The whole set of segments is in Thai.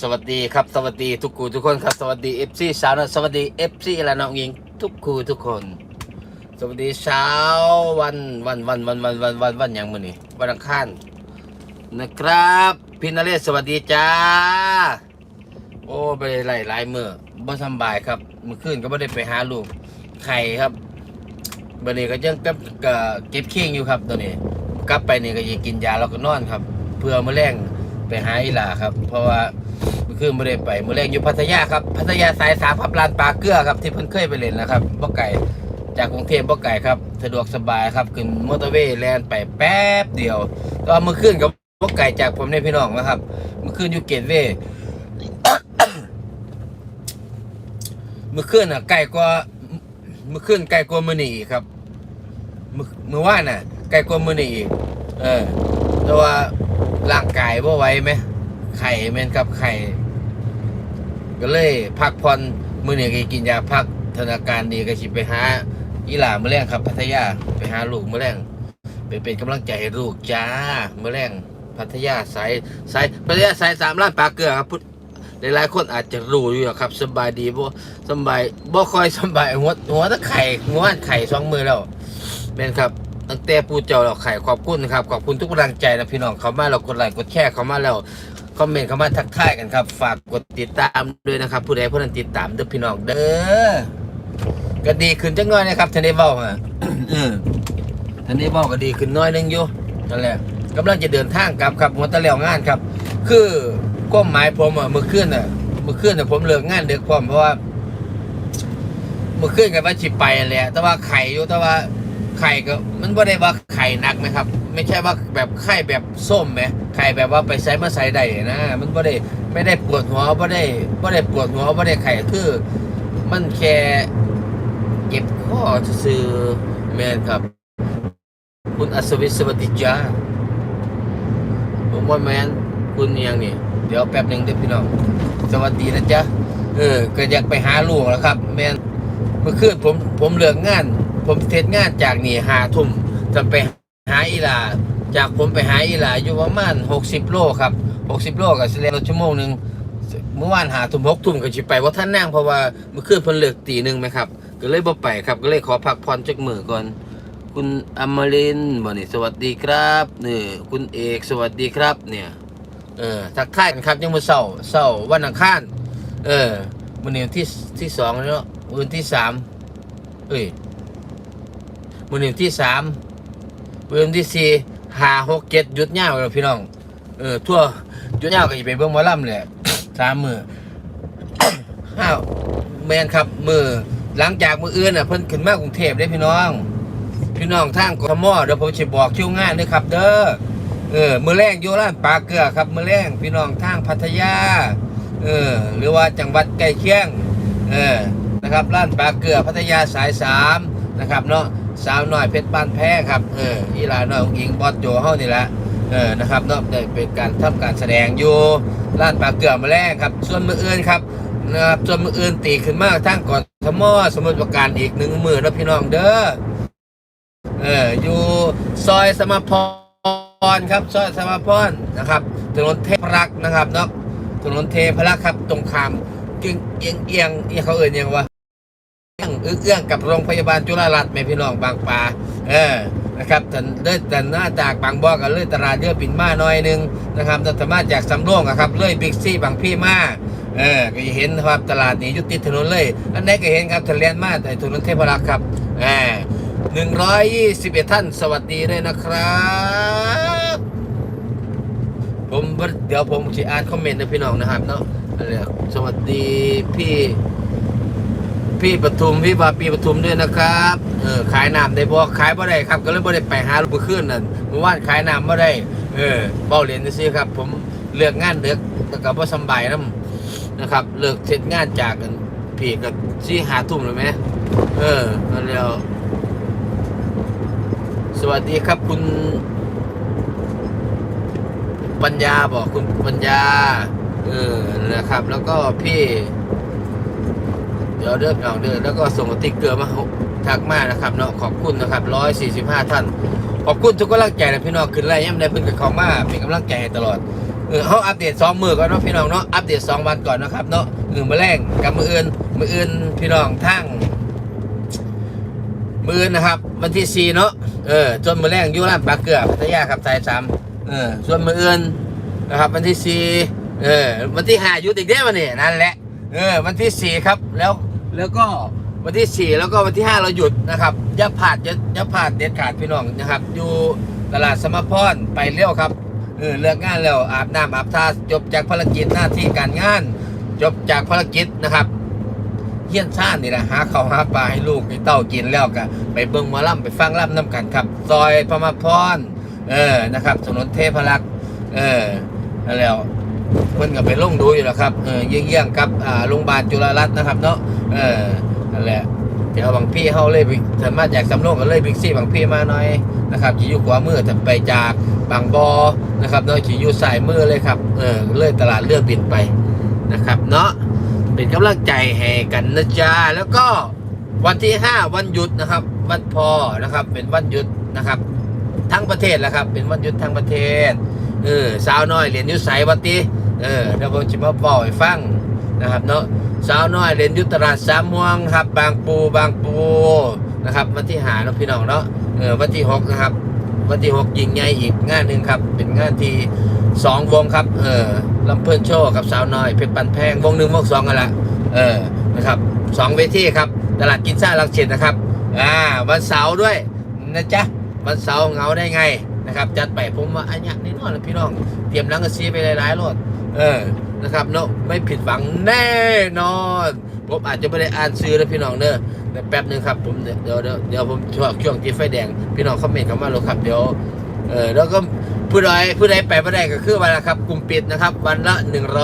สวัสดีครับสวัสดีทุกคูทุกคนครับ สวัสดีเอฟซีสาวนะสวัสดีเอฟซีและน้องหญิงทุกคูทุกคน สวัสดีเช้าวันวันวันวันวันวันวันวันอย่างมื้อนี้วันอังคารนะครับพี่นเรศสวัสดีจ้า โอ้ไปไล่หลายมือบ่สำบายครับเมื่อคืนก็ไม่ได้ไปหาลูกไข่ครับบันนี้ก็ยังกับเก็บเคียงอยู่ครับตัวนี้ กลับไปนี่ก็ยังกินยาแล้วก็นอนครับ เพื่อมื้อแรงไปหาอีหลาครับ เพราะว่า มื่อคืนไม่ได้ไปมือแรงอยู่พัทยาครับพัทยาสายสามพับลานปลาเกลือครับที่เพิ่นเคยไปเล่นนะครับบ่ไก่จากกรุงเทพบ่ไก่ครับสะดวกสบายครับขึ้นมอเตอร์เวย์แลนไปแป๊บเดียวแตอนเมื่อคืนก็บ่ไก่จากผมในพี่น้องนะครับ เมื่อคืนอยู่เกตเวย์เมื่อคืนอะไก่กว่าเมื่อคืนไก่กว่ามื้อนี้อีกครับเมื่อเมื่อวานน่ะ ไก่กว่ามื้อนี้อีกเออแต่ว่าร่างกายบ่ไหวไหม ไข่แม่นครับไข่ ก็เลยพักผ่อนมื้อนี้ก็กินยาพักธนาการดีก็สิไปหาอีหลามื้อแรงครับ พัทยาไปหาลูกมื้อแรงไปเป็นกำลังใจให้ลูกจ้ามื้อแรงพัทยาสายสายพัทยาสายสามล้านปลาเกลือครับพุทธหลายๆคนอาจจะรู้อยู่ครับสบายดีบ่สบายบ่ค่อยสบายหัวหัวตะไข่หัวไข่สองมือแล้วแม่นครับตั้งแต่ปูเจ้าเราไข่ขอบคุณนะครับขอบคุณทุกกำลังใจนะพี่น้องเขามาเรากดไลค์กดแชร์เขามาแล้ว คอมเมนต์เขามาทักทายกันครับ ฝากกดติดตามด้วยนะครับ ผู้ใดผู้นั้นติดตามเด้อพี่น้องเด้อก็ดีขึ้นจังน้อยนะครับทันได้เว้าฮะเออทันได้เว้าก็ดีขึ้นน้อยนึงอยู่นั่นแหละกำลังจะเดินทางกลับครับหัวตะแล้วงานครับ คือความหมายผมอะเมื่อคืนอะเมื่อคืนอะผมเลิกงานเดึกพร้อมเพราะว่าเมื่อคืนกันว่าจิไปแหละแต่ว่าไข่อยู่แต่ว่าไข่ก็มันไม่ได้ว่าไข่หนักไหมครับ ไม่ใช่ว่าแบบไข่แบบส้มไหมไข่แบบว่าไปใส่มาใส่ได้นะมันไม่ได้ไม่ได้ปวดหัวไม่ได้ไม่ได้ปวดหัวไม่ได้ไข่คือ มันแค่เจ็บคอซื่อแมนครับ คุณอัศวินสวัสดีจ้าผมว่าแมนคุณเอียงนี่เดี๋ยวแป๊บหนึ่งเดี๋ยวพี่น้องสวัสดีนะจ๊ะเออก็อยากไปหาลูกแล้วครับ แมนเมื่อคืนผมผมเลิกงาน ผมเทศงานจากนี่หาทุ่มจะไป หาอีหลา จากผมไปหาอีหลาอยู่ประมาณ60 โลครับ60 โลกับเสียรถชั่วโมงหนึ่งเมื่อวานหาทุ่มหกทุ่มก็สิไปว่าท่านนั่งเพราะว่าเมื่อคืนเพิ่นเลิกตีหนึ่งไหมครับก็เลยบ่ไปครับก็เลยขอพักผ่อนจักมือก่อน คุณอมรินบ่นี่สวัสดีครับนี่คุณเอกสวัสดีครับ เนี่ยเออทักทายกันครับยังมื้อเช้าเช้าวันอังคารเออมื้อนี้วันที่ที่สองแล้วเนาะวันที่สามเอ้ยมือหนึ่งที่สาม มือหนึ่งที่สี่ห้าหกเจ็ดหยุดยาวแล้วพี่น้อง เออทั่วหยุดยาก็จะไปเบิ่งมอลำเลยสามมือห้าแมนครับมือหลังจากมืออื่นน่ะเพิ่นขึ้นมากรุงเทพได้พี่น้อง พี่น้องทางกทมเดี๋ยวผมจะบอกคิวงานด้วยครับ เด้อเออมือแรงอยู่ร้านปลาเกลือครับมือแรงพี่น้องทางพัทยาเออหรือว่าจังหวัดใกล้เคียงเออนะครับร้านปลาเกลือพัทยาสายสามนะครับเนาะ สาวน้อยเพชรบ้านแพ้ครับเอออีลาน้อยองอิงบอสโจเฮานี่แหละเออนะครับนาะได้เป็นการทำการแสดงอยู่ร้านปลาเกลือมาแรกครับ ส่วนมืออื่นครับนะครับส่วนมืออื่นตีขึ้นมากทั้งก่อนทมอสมุทรปราการอีกหนึ่งมือแล้วพี่น้องเด้อเอออยู่ซอยสมพรครับซอยสมพรนะครับถนนเทพรักนะครับเนาะถนนเทพรักครับตรงข้ามเอียงเอียงเอียงเอียงเขาเอ่ยยังวะ เอื้องเอื้องกับโรงพยาบาลจุฬารัตน์แม่พี่น้องบางปลาเออนะครับแต่เลื่อนแต่หน้าจากบางบ่อกับเลื่อนตลาดเยอปิ่นมาหน่อยหนึงนะครับแต่สามารถจากสำโรงอะครับเลื่อยบิ๊กซี่บางพี่มาเออก็เห็นครับตลาดนี้ยุติถนนเลยอันนี้ก็เห็นครับทะเลนมาแต่ถนนเทพรักษ์ครับเออหนึ่งร้อยยี่สิบเอ็ดท่านสวัสดีด้วยนะครับ ผมเดี๋ยวผมจะอ่านคอมเมนต์นะพี่น้องนะครับเนาะอะไรสวัสดีพี่ พี่ปทุมพี่บาปีปทุมด้วยนะครับเออขายน้ำได้บ่ขายบ่ได้ครับ ก็เลยบ่ได้ไปหาลูกขึ้นนั่นเมื่อวานขายน้ำบ่ได้ เออเบ้าเหรียญซื่อครับ ผมเลือกงานเด็กแต่ก็บ่สบายนํนะครับ เลิกเสร็จงานจากกันพี่ก็สิหาทุ่มเลยไหมเออนั่นแล้วสวัสดีครับคุณ ปัญญาบอกคุณปัญญา เออนะครับ แล้วก็พี่ ดี๋ยวเดินเอาเดินแล้วก็ส่งติ๊กเกอร์มาทักมานะครับเนาะขอบคุณนะครับร้อยสี่สิบห้าท่าน ขอบคุณทุกกำลังใจนะพี่น้องขึ้นไล่ย่ำได้เพิ่นกับเขามาเป็นกำลังใจตลอดเออเขาอัปเดตสองมือก่อนเนาะพี่น้องเนาะอัปเดตสองวันก่อนนะครับเนาะเออมาแรงกับมืออื่นมืออื่นพี่น้องทั้งมืออื่นนะครับวันที่สี่เนาะเออจนมือแรงยุ่ร้านปลาเกลือพัทยาครับสายสามเออส่วนมืออื่นนะครับ วันที่สี่เออวันที่ห้ายู่ติดเด้วันนี้นั่นแหละเออวันที่สี่ครับแล้ว แล้วก็วันที่สี่แล้วก็วันที่ห้าเราหยุดนะครับอย่าผ่านอย่าอย่าผ่านเด็ดขาดพี่น้องนะครับ อยู่ตลาดสมพรไปเร็วครับเออเลิกงานแล้วอาบน้ำอาบท่าจบจากภารกิจหน้าที่การงาน จบจากภารกิจนะครับเฮี้ยนซ่านนี่แหละหาข้าวหาปลาให้ลูกให้เต้ากินแล้วก็ไปเบิ่งมอล่ำไปฟังล่ำน้ำกันครับซอยพระมาพรเออนะครับถนนเทพรักษ์เออแล้วเพิ่นก็ไปลงดูอยู่แล้วครับเออเยี่ยงๆกับอ่าโรงพยาบาลจุฬารัตน์นะครับเนาะ เออนั่นแหละเดี๋ยวบางพี่เขาเลยบิ๊กสามารถจากสำโรงก็เลยบิ๊กซี่บางพี่มาหน่อยนะครับจีอยู่ขวามือแต่ไปจากบางบอนะครับเนาะจีอยู่สายมือเลยครับเออเลยตลาดเลือกบินไปนะครับเนาะเป็นกำลังใจให้กันนะจ๊ะแล้วก็วันที่ 5 วันหยุดนะครับ วันพอนะครับเป็นวันหยุดนะครับ ทั้งประเทศแหละครับ เป็นวันหยุดทั้งประเทศเออสาวน้อยเรียนยุไสวัติเออเดี๋ยวผมจะมาบอกให้ฟัง นะครับเนาะสาวน้อยเรียนยุตลาสามม่วงครับ บางปูบางปูนะครับวันที่หาเนาะพี่น้องเนาะเออวันที่หกนะครับ วันที่หกยิงใหญ่อีกงานหนึ่งครับ เป็นงานที่สองวงครับเออลำเพิ่นโชว์กับสาวน้อยเพชรปันแพงวงหนึ่งวงสองกันละเออนะครับสองเวทีครับตลาดกินซ่าลังเชนนะครับอ่าวันเสาร์ด้วยนะจ๊ะวันเสาร์เงาได้ไงนะครับจัดไปผมว่าอันนี้แน่นอนเลยพี่น้อง เตรียมลังกระซีไปหลายๆรถ เออนะครับเนาะไม่ผิดหวังแน่นอน ผมอาจจะไม่ได้อ่านซื้อแล้วพี่น้องเนอะแต่แป๊บหนึงครับผมเดี๋ยวเดี๋ยวเดี๋ยวผมช่วงช่วงที่ไฟแดง พี่น้องคอมเมนต์เข้ามาเลยครับเดี๋ยวเออแล้วก็ผู้ใดผู้ใดไปไม่ได้ก็คือวันละครับกลุ่มปิดนะครับ วันละ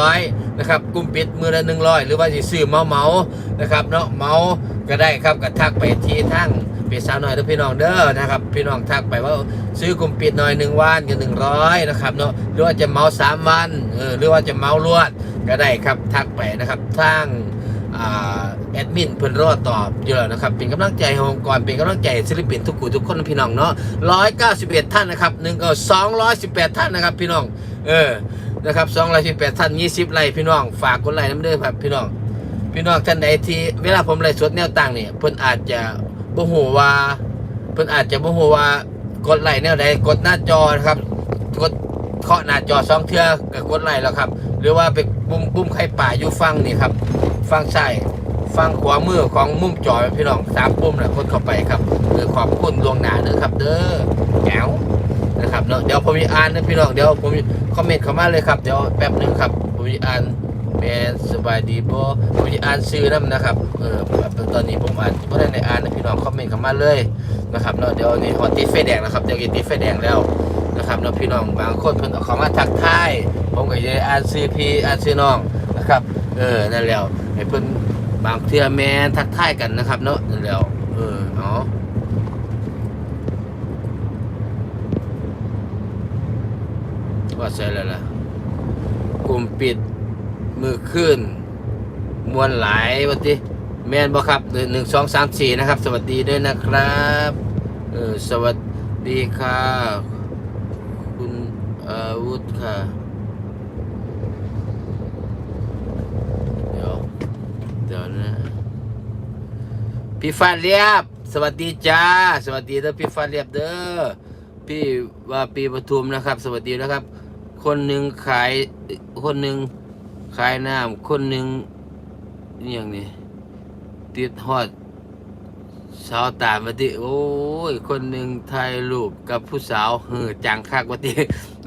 100นะครับกลุ่มปิดมือละ100 หรือว่าจะซื้อเมาเมานะครับเนาะเมาก็ได้ครับก็ทักไปที่ทั้ง เพจสาวหน่อยเด้อพี่น้องเด้อนะครับ พี่น้องทักไปว่าซื้อกลุ่มปิดหน่อยหนึ่งวันกันหนึ่งร้อยนะครับเนาะหรือว่าจะเมาสามวันเออหรือว่าจะเมาลวดก็ได้ครับทักไปนะครับทางแอดมินเพิ่นรอดตอบอยู่แล้วนะครับ เป็นกำลังใจองค์กรเป็นกำลังใจศิลปินทุกคู่ทุกคนพี่น้องเนาะร้อยเก้าสิบเอ็ดท่านนะครับหนึ่งก็สองร้อยสิบแปดท่านนะครับ พี่น้องเออนะครับสองร้อยสิบแปดท่านยี่สิบไลค์พี่น้องฝากกดไลค์น้ำเด้อครับพี่น้องพี่น้องท่านใดที่เวลาผมไลฟ์สดแนวต่างเนี่ยเพิ่นอาจจะ บ่ฮู้ว่าเพิ่นอาจจะบ่ฮู้ว่ากดไลค์แนวใดกดหน้าจอนะครับ กดเคาะหน้าจอสองเทื่อก็กดไลค์แล้วครับ หรือว่าไปปุ่มปุ่มไข่ป่าอยู่ฟังนี่ครับ ฟังซ้ายฟังขวามือของมุมจอพี่น้องสามปุ่มนะกดเข้าไปครับเออขอบคุณดวงหน้าเด้อครับ เด้อแก้วนะครับเนาะเดี๋ยวผมอ่านนะพี่น้องเดี๋ยวผมคอมเมนต์เข้ามาเลยครับเดี๋ยวแป๊บหนึงครับผมอ่าน แมนสบายดีบ่ผมจะอ่านซื้อนํนะครับเออตอนนี้ผมอ่านบ่ได้ในอ่านพี่น้องคอมเมนต์เข้ามาเลยนะครับเนาะเดี๋ยวนี้ฮอตติดไฟแดงนะครับเดี๋ยวกินติดไฟแดงแล้วนะครับเนาะพี่น้องบางคนเพิ่นเอาข้ามาทักทายผมก็จะอ่านซื้อพี่อ่านซื้อน้องนะครับ เออนั่นแล้วให้เพิ่นบางเทื่อแมนทักทายกันนะครับ เนาะนั่นแล้วเออเอาว่าใช่แล้วล่ะกลุ่มปิด มือขึ้นมวลหลายวันที่แมนบอครับหนึ่งสองสามสี่นะครับ สวัสดีด้วยนะครับเออสวัสดีค่ะคุณอาวุธค่ะเดี๋ยวเดี๋ยวนะพี่ฟ้าเรียบ สวัสดีจ้า สวัสดีเด้อพี่ฟ้าเรียบเด้อพี่ว่าปีปทุมนะครับ สวัสดีนะครับ คนหนึ่งขายคนหนึ่ง ขายน้ำคนหนึ่งอย่างนี้ติดฮอดสาวตามมาติโอ้ย คนหนึ่งถ่ายรูปกับผู้สาวเออจังคักว่าติ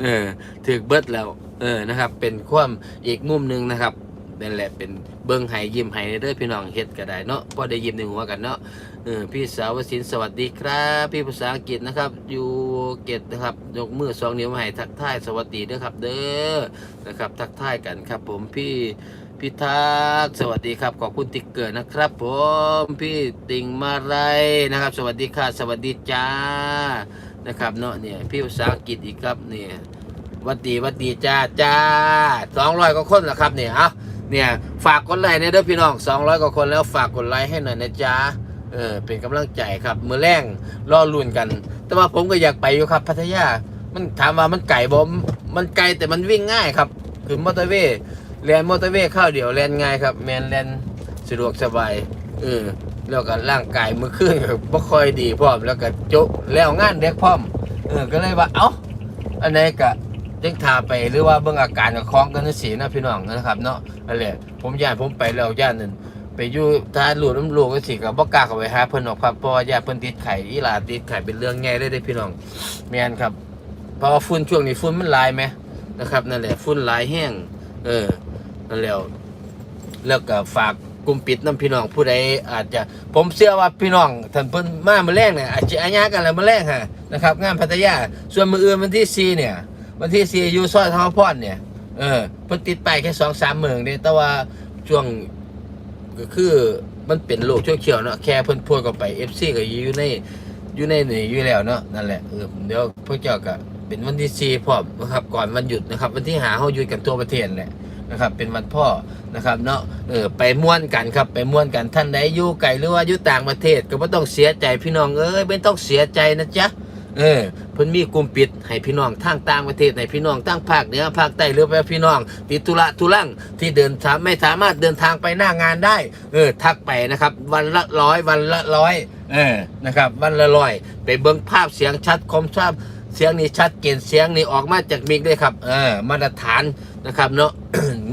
เออถือเบิดแล้ว เออนะครับ เป็นความอีกมุมหนึ่งนะครับ นั่นแหละเป็นเบิ้งไห้ยิ้มไห้เด้อพี่น้องเฮ็ดก็ได้เนาะพอได้ยิ้มในหัวกันเนาะเออพี่สาววสินสวัสดีครับ พี่ภาษาอังกฤษนะครับอยู่เกตนะครับยกมือสองนิ้วมาให้ทักทายสวัสดีด้วยครับ เด้อนะครับ ทักทายกันครับ ผมพี่พี่ทักสวัสดีครับขอบคุณติ๊กเกอร์นะครับ ผมพี่ติงมาไรนะครับ สวัสดีค่ะ สวัสดีจ้านะครับเนาะเนี่ยพี่ภาษาอังกฤษอีกครับเนี่ยวัดดีวัดดีจ้าจ้าสองร้อยกว่าคนแล้วครับเนี่ยเอา เนี่ยฝากกดไลค์เนี่ยเด้อพี่น้องสองร้อยกว่าคนแล้วฝากกดไลค์ให้หน่อยนะจ๊ะเออเป็นกำลังใจครับมือแรงรอลุ่นกัน แต่ว่าผมก็อยากไปอยู่ครับพัทยา มันถามว่ามันไก่บ่มันไกลแต่มันวิ่งง่ายครับคือมอเตอร์เวย์แลนมอเตอร์เวย์ข้าวเดียวแลนง่ายครับแมนแลนสะดวกสบายเออแล้วก็ร่างกายมือขึ้นก็บ่ค่อยดีพร้อมแล้วก็โจะแล้วงานเด็กพร้อมเออก็เลยว่าเอ้าอันไหนก็ เด็กทาไปหรือว่าเบิ่งอาการกับคล้องกันสีนะพี่น้องนะครับเนาะนั่นแหละผมย่านผมไปแล้วย่านนั่นไปอยู่ถ้าหลุดน้ำลูกก็สิก็บ่กล้าเข้าไปหาเพิ่นหรอกครับเพราะว่าญาติเพิ่นติดไข้อีหลาติดไข้เป็นเรื่องใหญ่เลยเด้อพี่น้องแม่นครับเพราะว่าฝุ่นช่วงนี้ฝุ่นมันลายไหมนะครับนั่นแหละฝุ่นลายแห้งเออนั่นแล้วแล้วก็ฝากกลุ่มปิดน้ำพี่น้องผู้ใดอาจจะผมเชื่อว่าพี่น้องท่านเพิ่นมาเมื่อแรกเนี่ยอาจจะอาญากันแล้วเมื่อแรกฮะนะครับงานพัทยาส่วนมืออื่นวันที่สี่เนี่ย วันที่สี่อยู่ซอยทองพรเนี่ย เออเพิ่นติดไปแค่สองสามเมืองเนี่ยแต่ว่าช่วงก็คือมันเป็นโลกเขียวๆเนาะแค่เพิ่นพูดกันไปเอฟซีก็อยู่ในอยู่ในนี่อยู่แล้วเนาะนั่นแหละเออเดี๋ยวพวกเจ้าก็เป็นวันที่สี่พร้อมนะครับ ก่อนวันหยุดนะครับ วันที่หาเขาหยุดกันทั่วประเทศแหละนะครับ เป็นวันพ่อนะครับเนาะเออไปม่วนกันครับไปม่วนกันท่านใดอยู่ไกลหรือว่าอยู่ต่างประเทศ ก็ไม่ต้องเสียใจพี่น้องเอ้ยไม่ต้องเสียใจนะจ๊ะ เออเพิ่นมีกลุ่มปิดให้พี่น้องทางต่างประเทศให้พี่น้องทั้งภาคเหนือภาคใต้หรือไปพี่น้องติดธุระทุลังที่เดินทางไม่สามารถเดินทางไปหน้างานได้ เออ ทักไปนะครับ วันละร้อยวันละร้อยเออนะครับ วันละร้อยไปเบิ้งภาพเสียงชัดคมชัดเสียงนี้ชัดเจนเสียงนี้ออกมาจากมิกด้วยครับ เออมาตรฐานนะครับเนาะ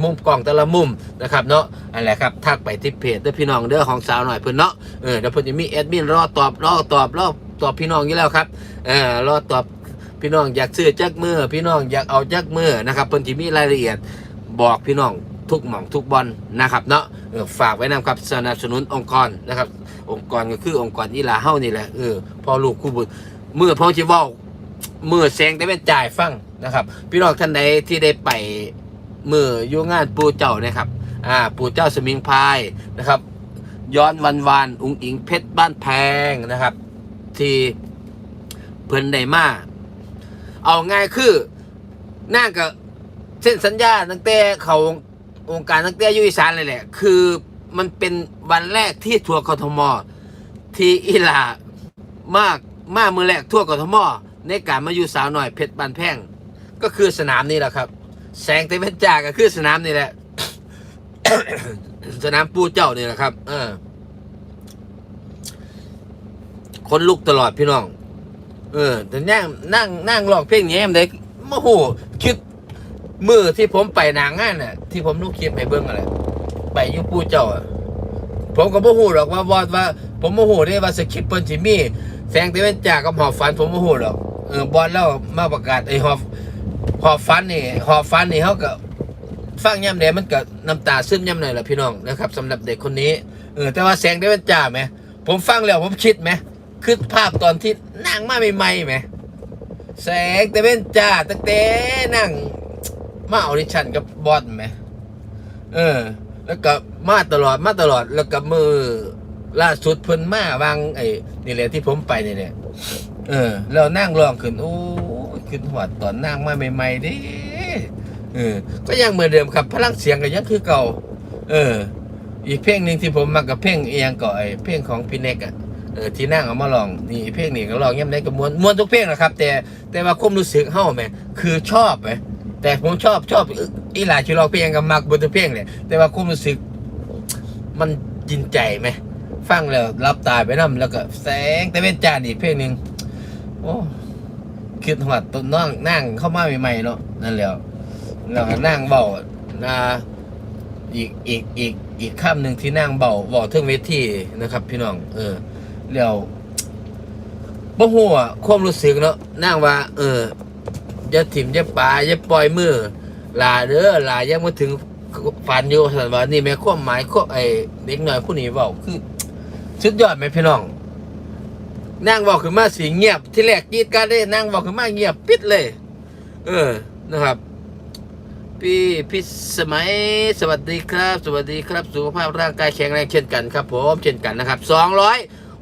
มุมกล้องแต่ละมุมนะครับเนาะอะไรครับทักไปที่เพจเด้อพี่น้องเด้อของสาวหน่อยเพิ่อนเนาะเออเดี๋ยวเพิ่นจะมีแอดมินรอตอบรอตอบรอ ตอบพี่น้องอยู่แล้วครับเออรอตอบพี่น้องอยากซื้อจักมือพี่น้องอยากเอาจักมือนะครับเพิ่นจะมีรายละเอียดบอกพี่น้องทุกหม่องทุกบอลนะครับเนาะฝากไว้นะครับสนับสนุนองค์กรนะครับ องค์กรก็คือองค์กรอีหลาเฮ้านี่แหละเออพอลูกคู่บุญเมื่อพ่อจิว้าเมื่อแสงได้เป็นจ่ายฟังนะครับ พี่น้องท่านใดที่ได้ไปเมื่อยู่งานปูเจ้านะครับอ่าปูเจ้าสมิงพายนะครับ ย้อนวันวาน อุงอิงเพชรบ้านแพงนะครับ ที่เพิ่นได้มาเอาง่ายคือน่ากับเส้นสัญญาตั้งแต่เขาองค์การตั้งแต่อยุอีสานเลยแหละ คือมันเป็นวันแรกที่ทัวร์กทม ที่อีหลามากมากมือแรกทั่วกทม ในการมาอยู่สาวหน่อยเพชรบานแพงก็คือสนามนี้แหละครับ แสงเตเวนจาก็คือสนามนี่แหละ สนามปูเจ้านี่แหละครับ เออ ค นลุกตลอดพี่น้อง เออแต่นั่งนั่งนั่งร้องเพลงแง้มเลยโมโหคิดมือที่ผมไปนางงานน่ะ ที่ผมลูกคลิปให้เบิ้งอะไรไปยุปูเจ้าผมก็โมโหหรอกว่าบอดว่า ผมโมโหได้ว่าสคริปต์เปิ้นสิมีแสงเตเวนจากกับหอบฝันผมโมโหหรอกเออบอดแล้วมาประกาศไอ้หอบหอบฝันนี่หอบฝันนี่เขาก็ฟังย่ำเดมันก็น้ำตาซึมย่ำหน่อยแหละพี่น้องนะครับสำหรับเด็กคนนี้เออแต่ว่าแสงได้เป็นจ่าไหมผมฟังแล้วผมคิดไหม คือภาพตอนที่นั่งมาใหม่ๆไหมแสงแต่เป็นจ่าตั้งแต่นั่ง มาออดิชั่นกับบอสไหมเออ แล้วก็มาตลอดมาตลอดแล้วก็มือล่าสุดเพิ่นมาวางไอ้นี่แหละที่ผมไปนี่แหละเออแล้วนั่งร้องขึ้นโอ้ขึ้นหัวตอนนั่งมาใหม่ๆดิเออ ก็ยังเหมือนเดิมครับ พลังเสียงก็ยังคือเก่า เออ อีกเพลงหนึ่งที่ผมมักกับเพลงเอียงก่อไอเพลงของพี่เน็กอะ เออที่นั่งเอามาลองนี่เพลงนี้ก็ลองย่ำได้ก็มวนมวนทุกเพลงนะครับ แต่แต่ว่าความรู้สึกเฮ้าไหมคือชอบไหมแต่ผมชอบชอบอีหลาชิลองเพลงกับมักบนทุกเพลงเลยแต่ว่าความรู้สึก มันจินใจไหมฟังแล้วรับตาไปน้ำแล้วก็แสงแต่เป็นจานอีกเพลงหนึ่งโอ้คิดหัดต้นนั่งนั่งเข้ามาใหม่ๆเนาะนั่นแหล้วแล้วก็นั่งเบานะอีกอีกอีกอีกข้ามหนึ่งที่นั่งเบาเบาเทิงเวทีนะครับ พี่น้องเออ แล้วบ่หัวาความรู้สึกเนาะนั่งว่า เอออย่าถิ่มอย่าปาอย่าปล่อยมือลาเด้อลายังมาถึงฝันอยู่สันว่านี่แม่ความหมายข้อไอเด็กหน่อยผู้นี้เบาคือสุดยอดไหมพี่น้องนั่งบอกขึ้นมาสีเงียบ ที่แรกกีดการได้นั่งบอกขึ้นมาเงียบปิดเลย เออนะครับ พี่พี่สมัยสวัสดีครับ สวัสดีครับ สุขภาพร่างกายแข็งแรงเช่นกันครับผมเช่นกันนะครับสองร้อย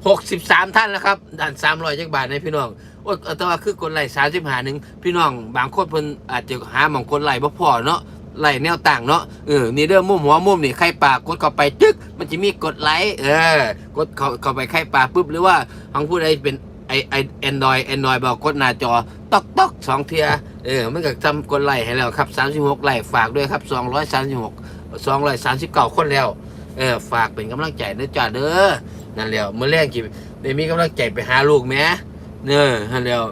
หกสิบสามท่านแล้วครับด่านสามร้อยจักบาทในพี่น้องโอ้ยแต่ว่าคือกดไลค์สามสิบหาหนึ่งพี่น้องบางคนเพิ่นอาจจะหาหม่องกดไลค์บ่พอเนาะไลค์แนวต่างเนาะเออนี่เด้อมุมหัวมุมนี่ใครปากกดเข้าไปจึ๊กมันจะมีกดไลค์เออกดเข้าเข้าไปใครปากปุ๊บหรือว่าของผู้ใดเป็นไอไอแอนดรอยแอนดรอยบอกกดหน้าจอตอกตอกสองเทียเออมันก็ทำกดไลค์ให้แล้วครับสามสิบหกไลค์ฝากด้วยครับสองร้อยสามสิบหกสองร้อยสามสิบเก้าคนแล้วเออฝากเป็นกำลังใจเด้อจ้าเด้อ นั่นแล้วเมื่อแรกจิได้มีกำลังใจไปหาลูกแม่เนอนั่นแล้ว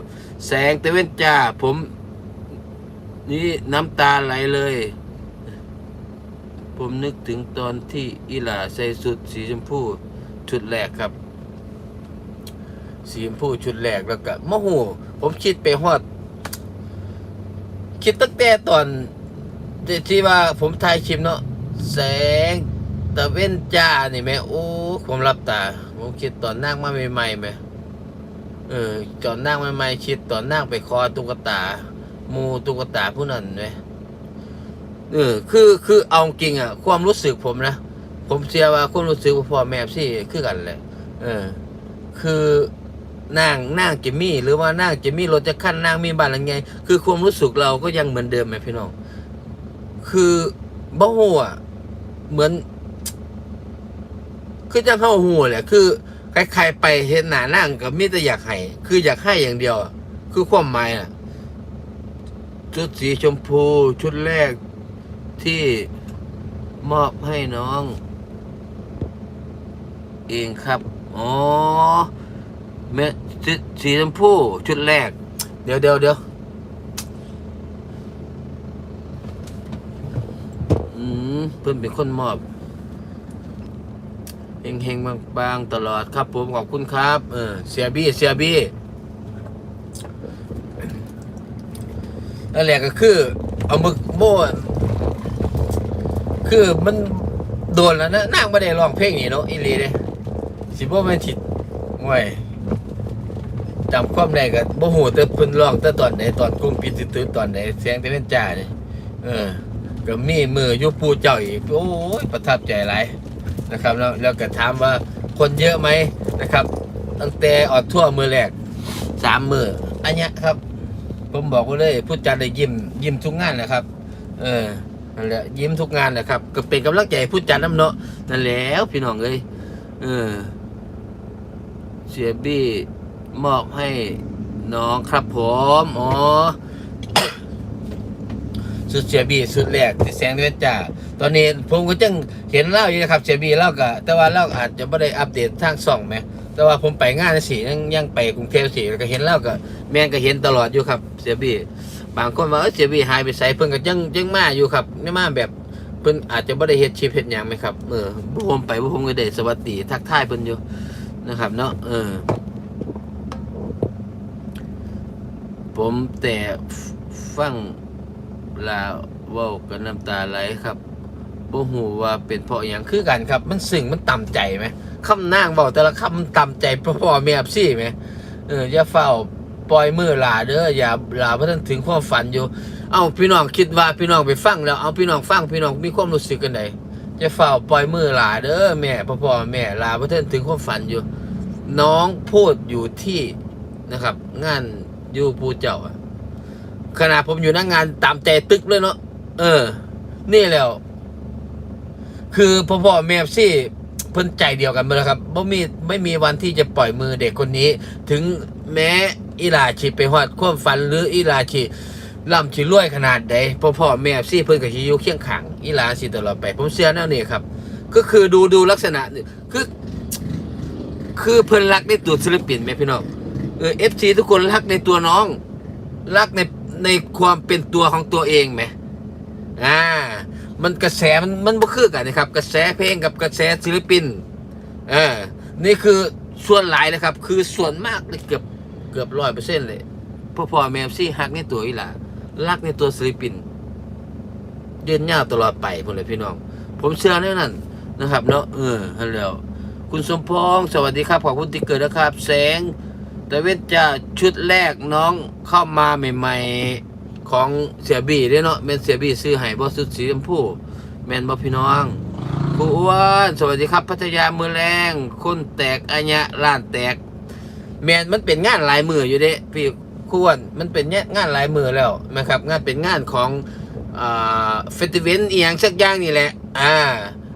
แสงตะเวนจ้าผม นี่น้ำตาไหลเลย ผมนึกถึงตอนที่อีหลาใส่สุดสีชมพูชุดแรกครับ สีชมพูชุดแรกแล้วก็มะหูผมคิดไปฮอด คิดตั้งแต่ตอนที่ว่าผมถ่ายคลิปเนาะแสง ตะเว้นจ้านี่ไหมโอ้ผมรับตาผมคิดตอนนั่งมาใหม่ๆไหมเออตอนนั่งใหม่ๆคิดตอนนั่งไปคอตุ๊กตาหมูตุ๊กตาผู้นั้นไหมเออคือคือเอาจริงอะ ความรู้สึกผมนะผมเชื่อว่าความรู้สึกพ่อแม่พี่คือกันแหละเออ คือนางนางจิมมี่หรือว่านางจิมมี่รถจะขั้นนางมีบ้านหลังไง คือความรู้สึกเราก็ยังเหมือนเดิมไหมพี่น้องคือบ่ฮู้อะเหมือน คือจะเข้าหูแหละคือใครๆไปเห็นหน้านั่งกับมิแต่อยากให้คืออยากให้อย่างเดียว คือความหมายอะ ชุดสีชมพู ชุดแรกที่มอบให้น้อง เองครับ อ๋อแม่ชุดสีชมพู ชุดแรก เดี๋ยวเดี๋ยวเดี๋ยวอืมเพิ่นเป็นคนมอบ เฮงเฮงบางๆตลอดครับผมขอบคุณครับ เออเสียบี้เสียบี้นั่นแหละก็คือ เอามึกโม่คือมันโดนแล้วนะนางไม่ได้ร้องเพลงนี่เนาะอีลีเลยสิบ่แม่นทิดงวยจำความได้ก็บ่ฮู้แต่เพิ่นร้องแต่ตอนไหนตอนกรุงปิดตื้อตอนไหนเสียงแต่เป็นจ้าเนี่ยเออก็มีมืออยุปูเจ้าอีก โอ้ย ประทับใจหลาย นะครับแล้วแล้วก็ถามว่าคนเยอะไหมนะครับตั้งแต่ออดทั่วมือแรกสามมืออันเนี้ยครับ ผมบอกไว้เลยพูดจาได้ยิ้มยิ้มทุกงานแหละครับ เออนั่นแหละยิ้มทุกงานแหละครับ ก็เป็นกำลังใจให้พูดจาน้ำเนาะนั่นแล้วพี่น้องเลยเออเสียบี้มอบให้น้องครับผม อ๋อ สุดเสียบีสุดแรกที่แสงเดือนจ้าตอนนี้ผมก็จังเห็นเล่าอยู่นะครับเสียบีเล่าก็แต่ว่าเล่าอาจจะไม่ได้อัปเดตทางส่องไหมแต่ว่าผมไปงานสิยังยังไปกรุงเทพสิก็เห็นเล่าก็แม่งก็เห็นตลอดอยู่ครับเสียบีบางคนว่าเอ้ยเสียบีหายไปใส่เพิ่นก็ยังยังมาอยู่ครับไม่มาแบบเพิ่นอาจจะไม่ได้เฮ็ดชีพเฮ็ดหยังไหมครับเออบ่ผมไปบ่ผมก็ได้สวัสดีทักทายเพิ่นอยู่นะครับเนาะเออผมแต่ฟัง ลาเว้ากับน้ำตาไหลครับบ่ฮู้ว่าเป็นเพราะอย่างคือกันครับ มันซึ้งมันต่ำใจไหมคำนางเว้าแต่ละคำมันต่ำใจพ่อพ่อแม่ซี่ไหมเอออย่าเฝ้าปล่อยมือลาเด้ออย่าลาบ่ทันถึงความฝันอยู่ เอ้าพี่น้องคิดว่าพี่น้องไปฟังแล้วเอาพี่น้องฟังพี่น้องมีความรู้สึกกันไดอย่าเฝ้าปล่อยมือลาเด้อแม่พ่อพ่อแม่ลาบ่ทันถึงความฝันอยู่ น้องพูดอยู่ที่นะครับ งานอยู่ปูเจ้าอะ ขณะผมอยู่หนั่งงานตามใจตึกเลยเนาะเออ นี่แล้ว คือพ่อพ่อแม่ซี่เพิ่นใจเดียวกันหมดแล้วครับไม่มีไม่มีวันที่จะปล่อยมือเด็กคนนี้ ถึงแม้อีลาชีไปฮอดความฝันหรืออีลาชีล่ำชีรวยขนาดใดพ่อพ่อแม่ซี่เพิ่นกับชีอยู่เคียงข้างอีลาชีตลอดไป ผมเชื่อแน่นี่ครับ ก็คือดูดูลักษณะคือ คือเพิ่นรักในตัวศิลปินไหมพี่น้องเออเอฟซีทุกคนรักในตัวน้อง รักใน ในความเป็นตัวของตัวเองไหมอ่ามันกระแสมันมันบ่คือกันนะครับ กระแสเพลงกับกระแสศิลปินเออนี่คือส่วนหลายนะครับ คือส่วนมากเลยเกือบเกือบร้อยเปอร์เซ็นต์เลยพ่อพ่อแม่ซี่ฮักในตัวอีหล่ะรักในตัวศิลปินเยืนยาวตลอดไปพวกเลยพี่น้อง ผมเชื่อแน่นั่นนะครับเนาะเออฮัลโหลคุณสมพงษ์สวัสดีครับขอบคุณที่เกิดนะครับ แสง แต่เวทจะชุดแรกน้องเข้ามาใหม่ ๆของเสียบีเด้เนาะแม่นเสียบีซื้อให้บ่สุดสีชมพูแมนบ่พี่น้องครูอ้วนสวัสดีครับพัทยามือแรงคนแตกอัญญะล้านแตก แมนมันเป็นงานหลายมืออยู่เด้พี่ครูอ้วนมันเป็นเนี่ยงานหลายมือแล้วนะครับงานเป็นงานของเฟสติวัลอีหยังสักอย่างนี่แหละ อ่า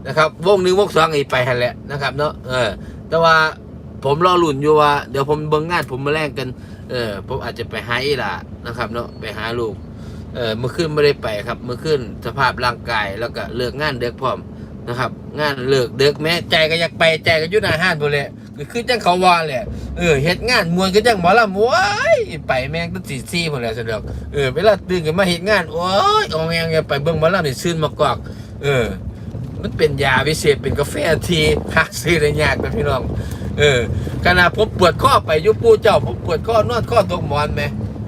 นะครับ วงหนึ่งวงสองอีไปหันแหละนะครับเนาะเออแต่ว่า ผมรอลุ่นอยู่ว่า เดี๋ยวผมเบิ่งงานผมมาแรงกัน เออผมอาจจะไปหาอีหล่านะครับ เนาะไปหาลูก เออเมื่อคืนไม่ได้ไปครับ เมื่อคืนสภาพร่างกายแล้วก็เลิกงานเด็กพร้อมนะครับ งานเลิกเด็กแม้ใจก็อยากไปใจก็ยุ่หนาห้านไปเลยก็คือจังเขาวาเลยเออเฮ็ดงานมวนก็จังหมอลำว้ยไปแม่งตั้งสี่สี่หมดแล้วสะดอกเออเวลาตื่นกันมาเฮ็ดงานโอ้ยเอาแม่งอย่าไปเบิ่งหมอลำนี่ซื่นมากอก เออ มันเป็นยาพิเศษเป็นกาแฟทีหาซื้อได้ยากนะพี่น้อง เออขณะผมปวดข้อไปยุปูเจ้า ผมปวดข้อนอนข้อตกหมอนไหม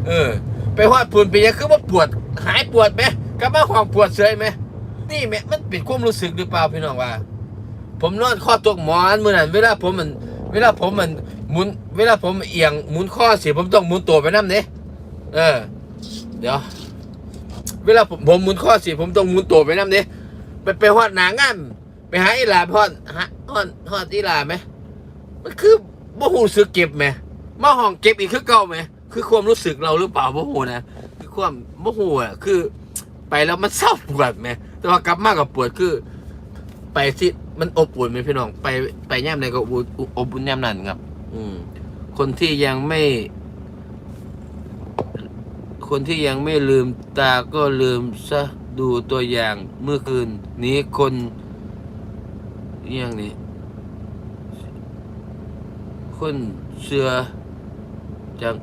เออ ไปหอดพุ่นไปยังคือว่าปวดหายปวดไหมกลับมาความปวดเสยไหมนี่แม่มันเป็นความรู้สึกหรือเปล่าพี่น้องว่า ผมนอนข้อตกหมอนเมื่อนั้นเวลาผมมัน เวลาผมมันหมุน เวลาผมเอียงหมุนข้อสิผมต้องหมุนตัวไปน้ำเนี่ยเออ เดี๋ยว เวลาผมผมหมุนข้อสิผมต้องหมุนตัวไปน้ำเนี่ยไปไปหอดหนางานไปหาอีหลาหอดหอดหอดอีหลาไหม มันคือบ่หูสึกเก็บไหมมาห้องเก็บอีกคือเก่าไหมคือความรู้สึกเราหรือเปล่าบ่หูนะคือความบ่หูอะคือ ไปแล้วมันเศร้าปวดไหมแต่ว่ากลับมากับปวดคือ ไปที่มันอบอุ่นไหมพี่น้อง ไปไปแย่ำในก็อบอุ่นอบอุ่นย่ำนั่นครับ อืม คนที่ยังไม่ คนที่ยังไม่ลืมตาก็ลืมซะดูตัวอย่างเมื่อคืนนี้คนอย่างนี้ คนเสือจัง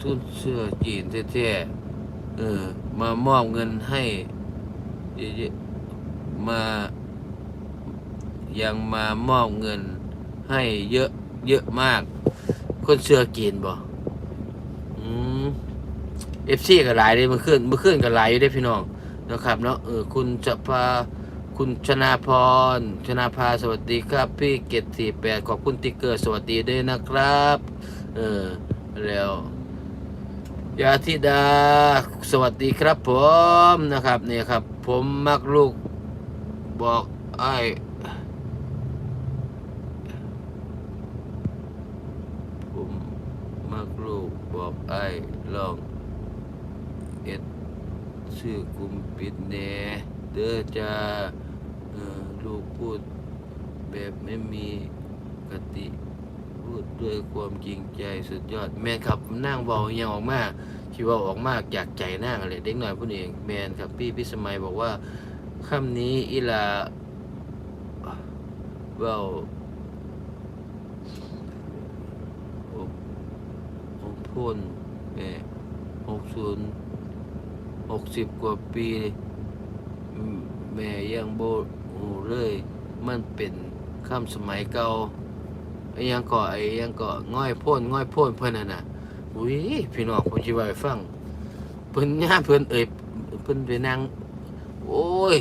สุนเสือจีนแท้ๆเออมามอบเงินให้เยอะๆมายังมามอบเงินให้เยอะเยอะมาก คนเสือกินบ่อืมเอฟซีก็หลายเลยมื่อคืนมื่อคืนก็หลายอยู่ได้พี่น้องนะครับเนาะเออคุณจะพา คุณชนาพร ชนาภาสวัสดีครับ พี่เกตสี่แปดขอบคุณติ๊กเกอร์สวัสดีด้วยนะครับ เออแล้วยาธิดา สวัสดีครับผมนะครับเนี่ยครับ ผมมักลูกบอกไอ้ผมมักลูกบอกไอ้ลองเอ็ดชื่อกุมปิดแน่เด้อจ้า ลูกพูดแบบไม่มีกติพูดด้วยความจริงใจสุดยอด แม่นครับนั่งเบาอหยังออกมาคิดว่าออกมาจากใจนั่งอะไรเด็กหน่อยผู้เองแมนครับพี่พิสมัยบอกว่าค่ำนี้อีลาเบาอกอกพ่นแม่หกศูนย์หกสิบกว่าปี แม่ยังโบ เลย มันเป็นคำสมัยเก่าไอ้ยังก่อไอ้ยังก่อง่อยพ่นง่อยพ่นเพิ่นน่ะนะอุ้ยพี่น้องผมสิว่าให้ฟังเพิ่นย่าเพิ่นเอ่ยเพิ่นไปนั่งโอ้ย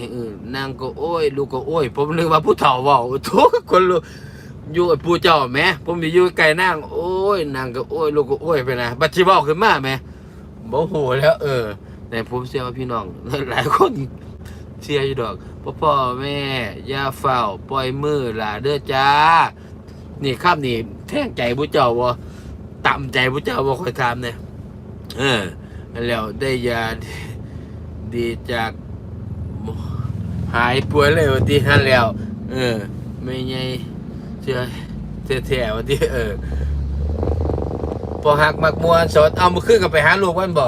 นางก็โอ้ย ลูกก็โอ้ย ผมนึกว่าผู้เฒ่าเว้าทุกคนรู้อยู่ไอ้ปู่เจ้าแหมผมไปอยู่ใกล้นางโอ้ยนางก็โอ้ย ลูกก็โอ้ยไปนะบัดสิเว้าขึ้นมาแหมบ่ฮู้แล้ว เออแต่ผมเชื่อว่าพี่น้องหลายคนเชื่ออยู่ดอก พ่อพ่อแม่ย่าเฝ้าปล่อยมือหลาเด้อจ้า นี่ครับนี่แท่งใจผู้เจ้าบ่ต่ำใจผู้เจ้าบ่ค่อยทำเนี่ยเออแล้วได้ยาดีจากหมอหายป่วยเลยวันที่นั่นแล้ว เออ ไม่ไงเชื่อแท้ๆวันที่เออพอหักมักมวนสอนเอามาขึ้นกับไปหาลูกวันบ่